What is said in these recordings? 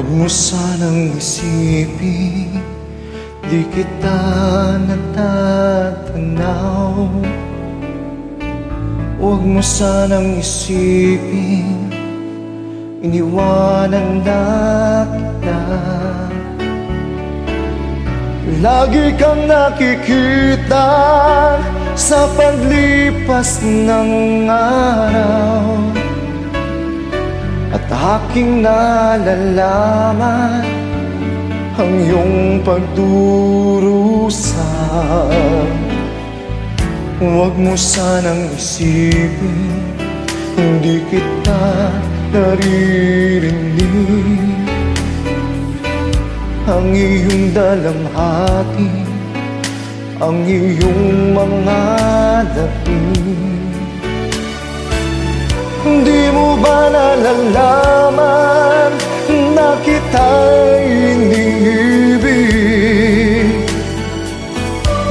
Huwag mo sanang isipin Di kita natatanaw. Huwag mo sanang isipin Iniwanan na kita. Lagi kang nakikita Sa paglipas ng araw aking nalalaman Ang iyong pagdurusa. Huwag mo sanang isipin Hindi kita naririnig. Ang iyong dalamhati Ang iyong mga dating Di mo ba nalalaman Na kita'y iniibig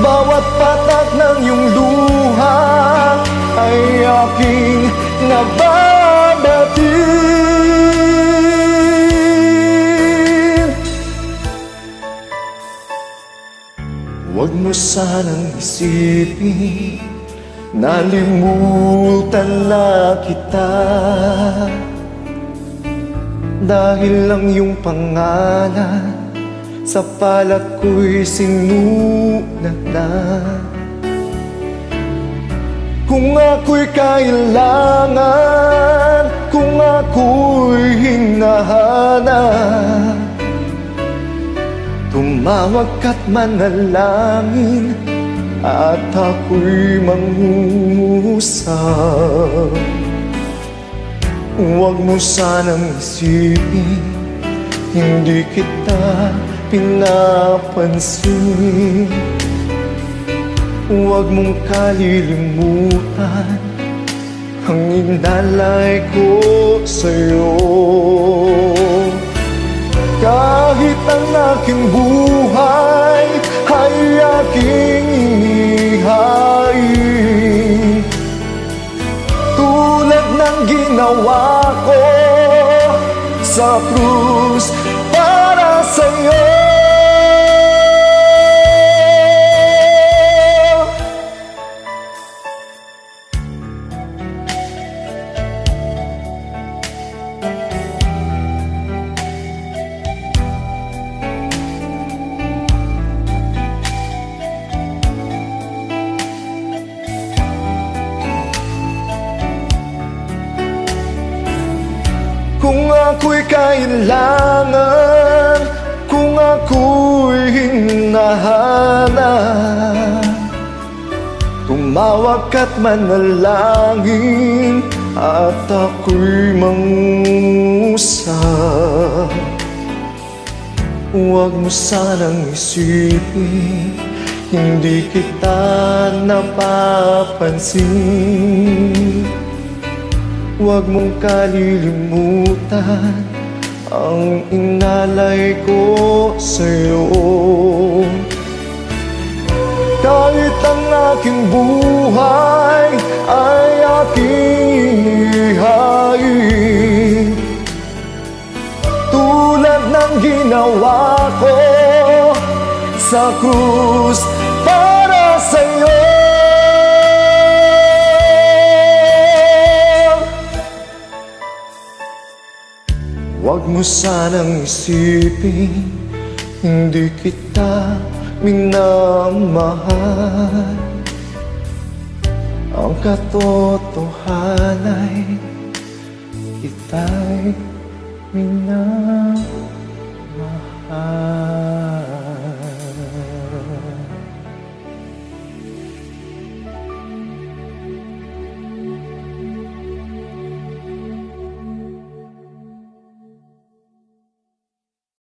bawat patak ng iyong luha ay aking nababatin Huwag mo sanang isipin Nalimutan na kita Dahil lang yung pangalan sa palat ko'y sinulat na. Kung ako'y kailangan Kung ako'y hinahanap Tumawag ka't manalangin At ako'y mangungusap Huwag mo sanang isipin Hindi kita pinapansin. Huwag mong kalilimutan Ang inalay ko sa'yo. Kahit ang aking buhay Sa krus ako'y kailangan Kung ako'y hinahanap. Tumawag ka't manalangin At ako'y mangusap. Huwag mo sanang isipin Hindi kita napapansin Huwag mong kalilimutan Ang inalay ko sa'yo. Kahit ang aking buhay Ay aking inihain Tulad ng ginawa ko Sa krus mo sanang isipin Hindi kita minamahal. Ang katotohanan ay Kita'y minamahal